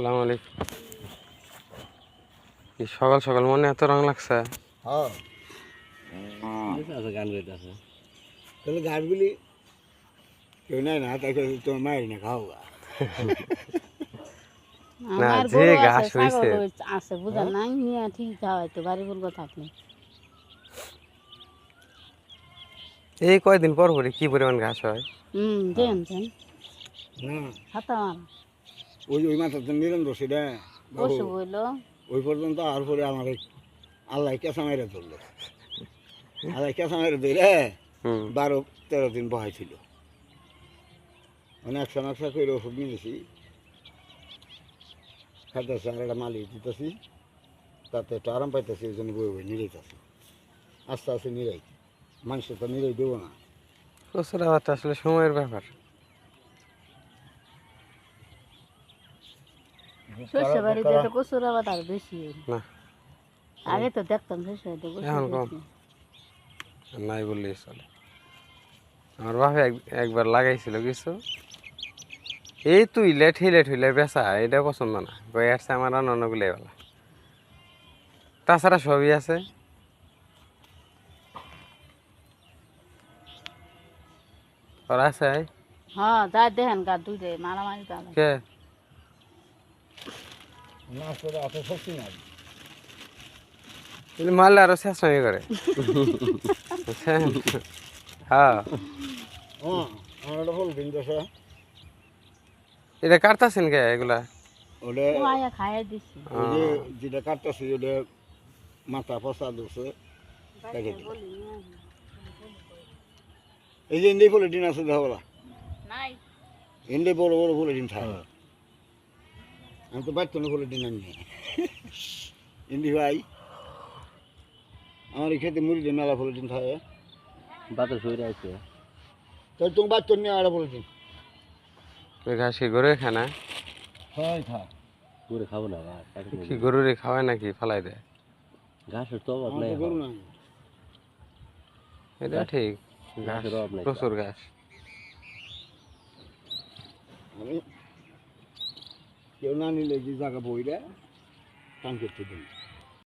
আসসালামু আলাইকুম। এই সকাল সকাল মনে এত রং লাগছে? হ্যাঁ। গান গাইতেছে। তাহলে গাছগুলি কেউ নেয় না তাই করে তোমার মায়ের না খাও গা। না, যে ঘাস আছে হইছে। ছাগল হইছে- আছে বুঝা নাই নিয়ে ঠিক খাওয়াইতো বাড়ি বলব থাকলে। এই কয়দিন পর পরে কি পরিমাণ ঘাস হয়? হুম দেন হাতা ওই ওই মাথা তো নিরঞ্জন সেটা ওই পর্যন্ত আর পরে আমার আল্লাহ কেঁচা মেরে ধরলো। আল্লাহ কেঁচা মেরে ধরে বারো তেরো দিন বহাই ছিল। মানে একশো একশো করে ওষুধ নিয়েছি খাইতেছি আর একটা মালিক দিতেছি। তাতে একটু আরাম পাইতেছি ওই জন্য বই বই নিরাইতেছি আস্তে আস্তে নিরাই মানুষের তো নিরাই দেবো না। আসলে সময়ের ব্যাপার। শস্য বাড়িতে তো কচুর আবার আর বেশি না। আগে তো দেখতাম শস্য বাড়িতে এখন কম। নাই বললেই চলে। আমার বাপে একবার লাগাইছিল কিছু? এই তুই লেট হিলে ঠুইলে বেচা এটা পছন্দ না। আসছে আমার অন্যগুলো বলা। তাছাড়া সবই আছে। তোর আছে? হ্যাঁ যা দেখেন গা দুইটাই মারামারি কে? মাছ করে অত শক্তি নাই। এগুলি মারলে আরও শেষ নয় করে? হ্যাঁ। হ্যাঁ এটা কাটতাছেন কে এগুলা? ওটা ও আয়া খাইয়া দিছি। ওই যে যেটা কাটতেছি ওটা মাথা পচা দিচ্ছে এই যে ইন্ডি ফুলের ডিম আছে দেখো বলা। নাই। ইন্ডি বড় বড় ফুলের ডিম থাকে। আমি তো বাচ্চা ফুলের ডিম আনি ইন্ডি ভাই। আমার এই খেতে মুড়ি ডিম মেলা ফুলের ডিম থাকে বাতাস হয়ে আছে। তাহলে তুমি বাচ্চা নিয়ে আড়া ডিম ওই ঘাস কি গরুরে খায় না হয় খা। পুরো খাব না। কি গরুরে খাওয়ায় নাকি? ফালাই দেয় ঘাসের তো অভাব নাই গরু। নাই। এটা ঠিক ঘাস ঘাসের অভাব নাই প্রচুর ঘাস। আমি কেউ না নিলে যে